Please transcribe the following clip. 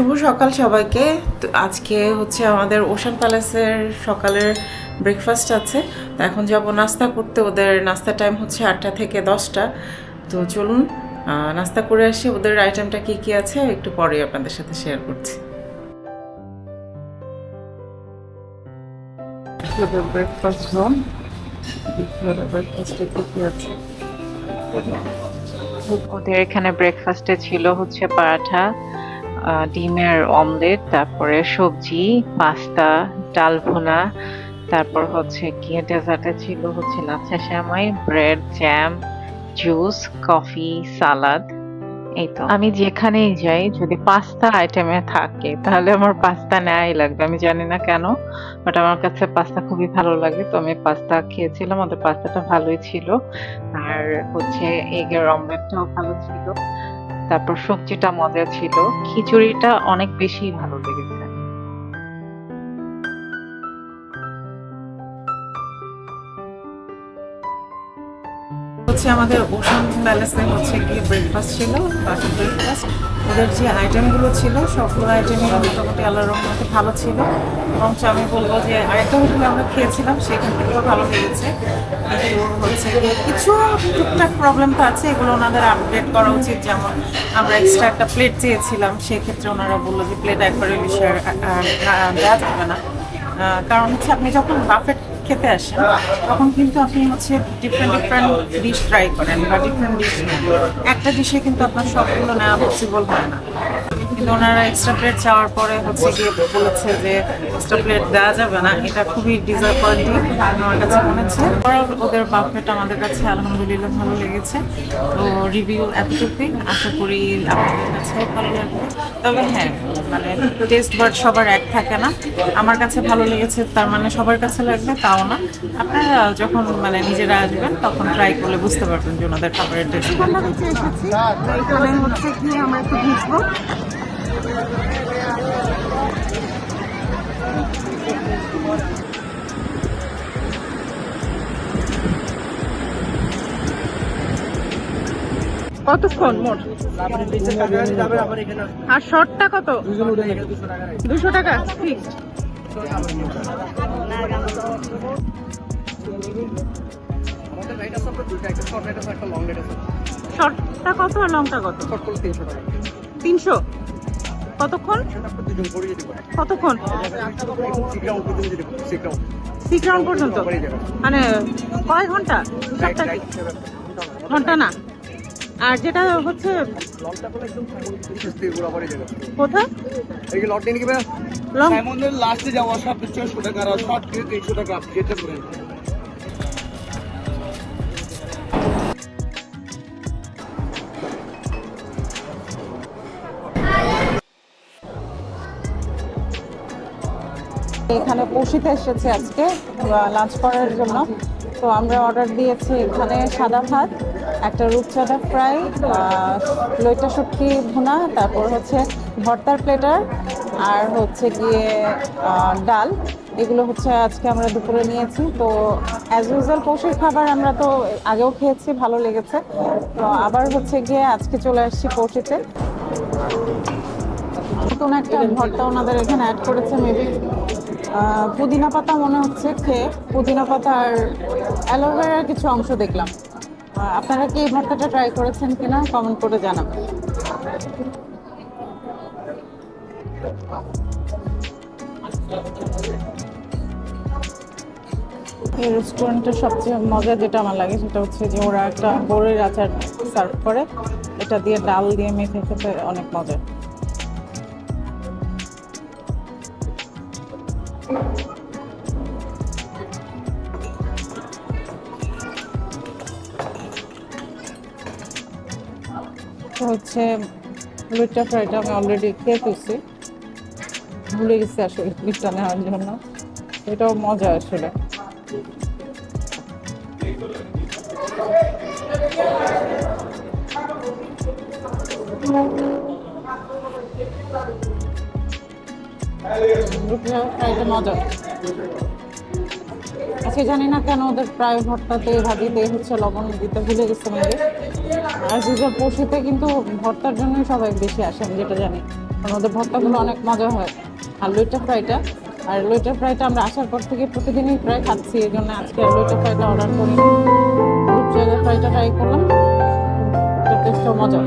শুভ সকাল সবাইকে। আজকে হচ্ছে আমাদের ওশান প্যালেসের সকালের ব্রেকফাস্ট আছে। তো এখন যাব নাস্তা করতে। ওদের নাস্তা টাইম হচ্ছে আটটা থেকে দশটা। তো চলুন নাস্তা করে আসি। ওদের আইটেমটা কি কি আছে একটু পরে আপনাদের সাথে শেয়ার করছি। ব্রেকফাস্ট রুম ব্রেকফাস্টে কি কি আছে? ওদের এখানে ব্রেকফাস্টে ছিল হচ্ছে পরাঠা। ডিমের অমলেট, তারপরে সবজি, পাস্তা, ডাল ভুনা, তারপর হচ্ছে কি ডেজার্টে ছিল হচ্ছে লাচ্ছা শ্যামাই bread jam juice coffee salad এই তো। আমি যেখানেই যাই, যদি পাস্তা আইটেমে থাকে, তাহলে আমার পাস্তা নেয়াই লাগবে। আমি জানি না কেন বাট আমার কাছে পাস্তা খুবই ভালো লাগে, তো আমি পাস্তা খেয়েছিলাম, ওদের পাস্তাটা ভালোই ছিল। আর হচ্ছে এগের অমলেটটাও ভালো ছিল। তারপর সবজিটা মজা ছিল, খিচুড়িটা অনেক বেশি ভালো লেগেছে। হচ্ছে আমাদের ওশান প্যালেসে হচ্ছে কি ব্রেকফাস্ট ছিল, বাকি ব্রেকফাস্ট ওদের যে আইটেমগুলো ছিল, সবগুলো আইটেমই মোটামুটি আল্লাহর রহমতে ভালো ছিল। এবং আমি বলব যে আরেকটা হোটেলে আমরা খেয়েছিলাম, সেখান থেকেও ভালো লেগেছে। কিন্তু হচ্ছে কিছু টুকটাক প্রবলেম তো আছে, এগুলো ওনাদের আপডেট করা উচিত। যেমন আমরা এক্সট্রা একটা প্লেট চেয়েছিলাম, সেক্ষেত্রে ওনারা বলল যে প্লেট একবারে শেয়ার দেওয়া যাবে না। কারণ হচ্ছে আপনি যখন বাফেট খেতে আসেন, তখন কিন্তু আপনি হচ্ছে ডিফারেন্ট ডিফারেন্ট ডিশ ট্রাই করেন বা ডিফারেন্ট ডিশ একটা ডিশে কিন্তু আপনার সবগুলো নেওয়া পসিবল হয় না। কিন্তু ওনারা এক্সট্রা প্লেট চাওয়ার পরে হচ্ছে গিয়ে বলেছে যে এক্সট্রা প্লেট দেওয়া যাবে না। এটা খুবই ডিসঅ্যাপয়েন্টিং আমার কাছে মনে হচ্ছে। ওদের বাফেট আমাদের কাছে আলহামদুলিল্লাহ ভালো লেগেছে। তো রিভিউ এতটুকুই। আশা করি আপনাদের কাছেও ভালো লাগবে। তবে হ্যাঁ মানে টেস্ট বাট সবার এক থাকে না। আমার কাছে ভালো লেগেছে, তার মানে সবার কাছে লাগবে, তাও না। আপনারা যখন মানে নিজেরা আসবেন, তখন ট্রাই করলে বুঝতে পারবেন যে ওনাদের খাবারের টেস্ট হচ্ছে কি একটু কতক্ষণ মোট? আর শর্টটা কত? দুশো টাকা ফিক্সড শর্টটা কত আর লংটা কত? তিনশো? কতক্ষণ? কতক্ষণ? সিক্স রাউন্ড পর্যন্ত? মানে কয় ঘণ্টা? ঘণ্টা না। আর যেটা হচ্ছে কোথায়? লং লাস্টে যাওয়া সব ছয়শো টাকা আর শর্ট কিনে তিনশো টাকা যেতে পারে এখানে পৌঁছিতে এসেছে আজকে লাঞ্চ করার জন্য। তো আমরা অর্ডার দিয়েছি এখানে সাদা ভাত, একটা রূপচাঁদা ফ্রাই লইটা শুটকি ভুনা, তারপর হচ্ছে ভর্তার প্লেটার আর হচ্ছে গিয়ে ডাল। এগুলো হচ্ছে আজকে আমরা দুপুরে নিয়েছি। তো অ্যাজ ইউজুয়াল পৌষের খাবার আমরা তো আগেও খেয়েছি, ভালো লেগেছে। তো আবার হচ্ছে গিয়ে আজকে চলে আসছি পৌষিতে। নতুন একটা ভর্তা ওনাদের এখানে অ্যাড করেছে মেবি পুদিনা পাতা মনে হচ্ছে খেয়ে পুদিনা পাতা আর অ্যালোভেরার কিছু অংশ দেখলাম। আপনারা কি এই ভর্তাটা ট্রাই করেছেন কিনা কমেন্ট করে জানাবেন। এই রেস্টুরেন্টের সবচেয়ে মজা যেটা আমার লাগে সেটা হচ্ছে যে ওরা একটা বোরের আচার সার্ভ করে। এটা দিয়ে ডাল দিয়ে মেখে খেতে অনেক মজা। হচ্ছে লুচা ফ্রাইটা আমি অলরেডি খেয়ে ফেলছি। ভুলে গেছি আসলে লুচা নেওয়ার জন্য। এটাও মজা আসলে। মজা। আজকে জানি না কেন ওদের প্রায় ভর্তাতে ভাজিতে হচ্ছে লবণ, দিতে ভুলে গেছে মেরে আর যে পশুতে কিন্তু ভর্তার জন্যই সবাই বেশি আসে আমি যেটা জানি। কারণ ওদের ভর্তাগুলো অনেক মজা হয়। আর লইটা ফ্রাইটা। আর লইটা ফ্রাইটা আমরা আসার পর থেকে প্রতিদিনই প্রায় খাচ্ছি, এই জন্য আজকে লইটা ফ্রাইটা অর্ডার করিনি। রূপচাঁদের ফ্রাইটা ট্রাই করলাম। টেস্টও মজা।